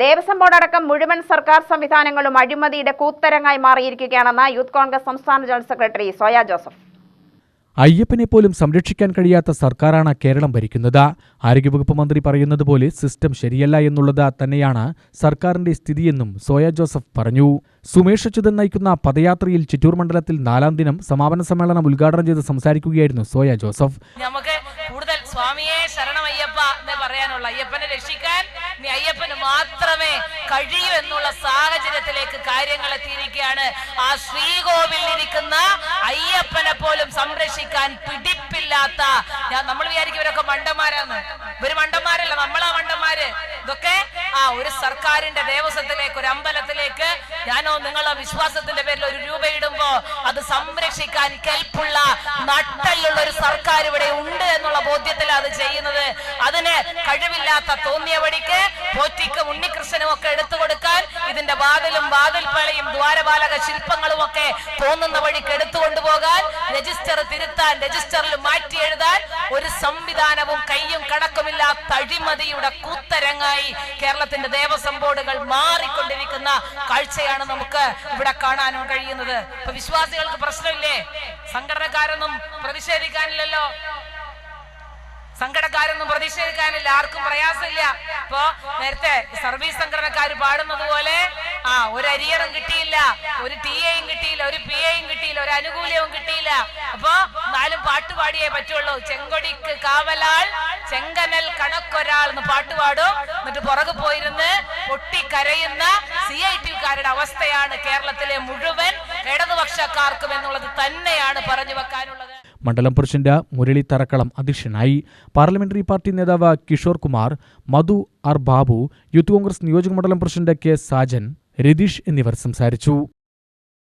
Devaswom board അടക്കം മുഴുവൻ സർക്കാർ സംവിധാനങ്ങളും അഴിമതിയുടെ കൂത്തരങ്ങായി മാറിയിരിക്കുകയാണെന്ന് യൂത്ത് കോൺഗ്രസ് സംസ്ഥാന ജനറൽ സെക്രട്ടറി സോയ ജോസഫ്. അയ്യപ്പനെ പോലും സംരക്ഷിക്കാൻ കഴിയാത്ത സർക്കാരാണ് കേരളം ഭരിക്കുന്നത്. ആരോഗ്യവകുപ്പ് മന്ത്രി പറയുന്നത് പോലെ സിസ്റ്റം ശരിയല്ല എന്നുള്ളത് തന്നെയാണ് സർക്കാരിന്റെ സ്ഥിതിയെന്നും സോയ ജോസഫ് പറഞ്ഞു. സുമേഷ് അച്യുതൻ നയിക്കുന്ന പദയാത്രയിൽ ചിറ്റൂർ മണ്ഡലത്തിൽ നാലാം ദിനം സമാപന സമ്മേളനം ഉദ്ഘാടനം ചെയ്ത് സംസാരിക്കുകയായിരുന്നു സോയ ജോസഫ്. നമുക്ക് സ്വാമിയെ ശരണമയ്യപ്പ എന്ന് പറയാനുള്ള. അയ്യപ്പനെ രക്ഷിക്കാൻ നീ അയ്യപ്പന് മാത്രമേ കഴിയൂ എന്നുള്ള സാഹചര്യത്തിലേക്ക് കാര്യങ്ങൾ എത്തിയിരിക്കുകയാണ്. ആ ശ്രീകോവിലിരിക്കുന്ന അയ്യപ്പനെ പോലും സംരക്ഷിക്കാൻ പിടിപ്പില്ലാത്ത നമ്മൾ വിചാരിക്കും ഇവരൊക്കെ മണ്ടന്മാരാന്ന്. ഇവർ മണ്ടന്മാരല്ല ആ ഒരു സർക്കാരിന്റെ ദേവസ്വത്തിലേക്ക് ഒരു അമ്പലത്തിലേക്ക്. ഞാനോ നിങ്ങളെ വിശ്വാസത്തിന്റെ പേരിൽ ഒരു രൂപ ഇടുമ്പോ അത് സംരക്ഷിക്കാൻ കെൽപ്പുള്ള നട്ടലുള്ള ഒരു സർക്കാർ ഇവിടെ ഉണ്ട് എന്നുള്ള ബോധ്യത്തിലാണ് അത് ചെയ്യുന്നത്. അതിന് കഴിവില്ലാത്ത തോന്നിയവടിക്ക് പോറ്റിക്കും ഉണ്ണികൃഷ്ണനും ഒക്കെ എടുത്തു കൊടുക്കാൻ ഇതിന്റെ വാതിലും വാതിൽപ്പളയും ദ്വാരപാലക ശില്പങ്ങളും ഒക്കെ തോന്നുന്ന വഴിക്ക് എടുത്തു കൊണ്ടുപോകാൻ രജിസ്റ്റർ തിരുത്താൻ രജിസ്റ്ററിൽ മാറ്റി എഴുതാൻ ഒരു സംവിധാനവും കയ്യും കണക്കുമില്ലാത്ത അഴിമതിയുടെ കൂത്തരങ്ങായി കേരളത്തിന്റെ ദേവസ്വം ബോർഡുകൾ മാറിക്കൊണ്ടിരിക്കുന്ന കാഴ്ചയാണ് നമുക്ക് ഇവിടെ കാണാനും കഴിയുന്നത്. ഇപ്പൊ വിശ്വാസികൾക്ക് പ്രശ്നമില്ലേ? സംഘടനക്കാരൊന്നും പ്രതിഷേധിക്കാനില്ലല്ലോ. സംഘടനക്കാരൊന്നും പ്രതിഷേധിക്കാനില്ല ആർക്കും പ്രയാസമില്ല. ഇപ്പോ നേരത്തെ സർവീസ് സംഘടനക്കാർ പാടുന്നത് പോലെ ആ ഒരു അരിയറും കിട്ടിയില്ല ഒരു ടി എയും കിട്ടിയില്ല ഒരു പി എയും കിട്ടിയില്ല ഒരു അനുകൂല്യവും കിട്ടിയില്ല. അപ്പോ നാലും പാട്ട് പാടിയേ പറ്റുള്ളൂ. ചെങ്കൊടിക്ക് കാവലാൾ ചെങ്കനൽ കണക്കൊരാൾ എന്ന് പാട്ട് പാടും. എന്നിട്ട് പുറകു പോയിരുന്ന് പൊട്ടിക്കരയുന്ന സി ഐ ടിക്കാരുടെ അവസ്ഥയാണ് കേരളത്തിലെ മുഴുവൻ ഇടതുപക്ഷക്കാർക്കും എന്നുള്ളത് തന്നെയാണ് പറഞ്ഞു വെക്കാനുള്ളത്. മണ്ഡലം പ്രസിഡന്റ് മുരളി തറക്കളം അധ്യക്ഷനായി പാർലമെന്ററി പാർട്ടി നേതാവ് കിഷോർ കുമാർ മധു ആർ ബാബു യൂത്ത് കോൺഗ്രസ് നിയോജക മണ്ഡലം പ്രസിഡന്റ് കെ സാജൻ രതീഷ് എന്നിവർ സംസാരിച്ചു.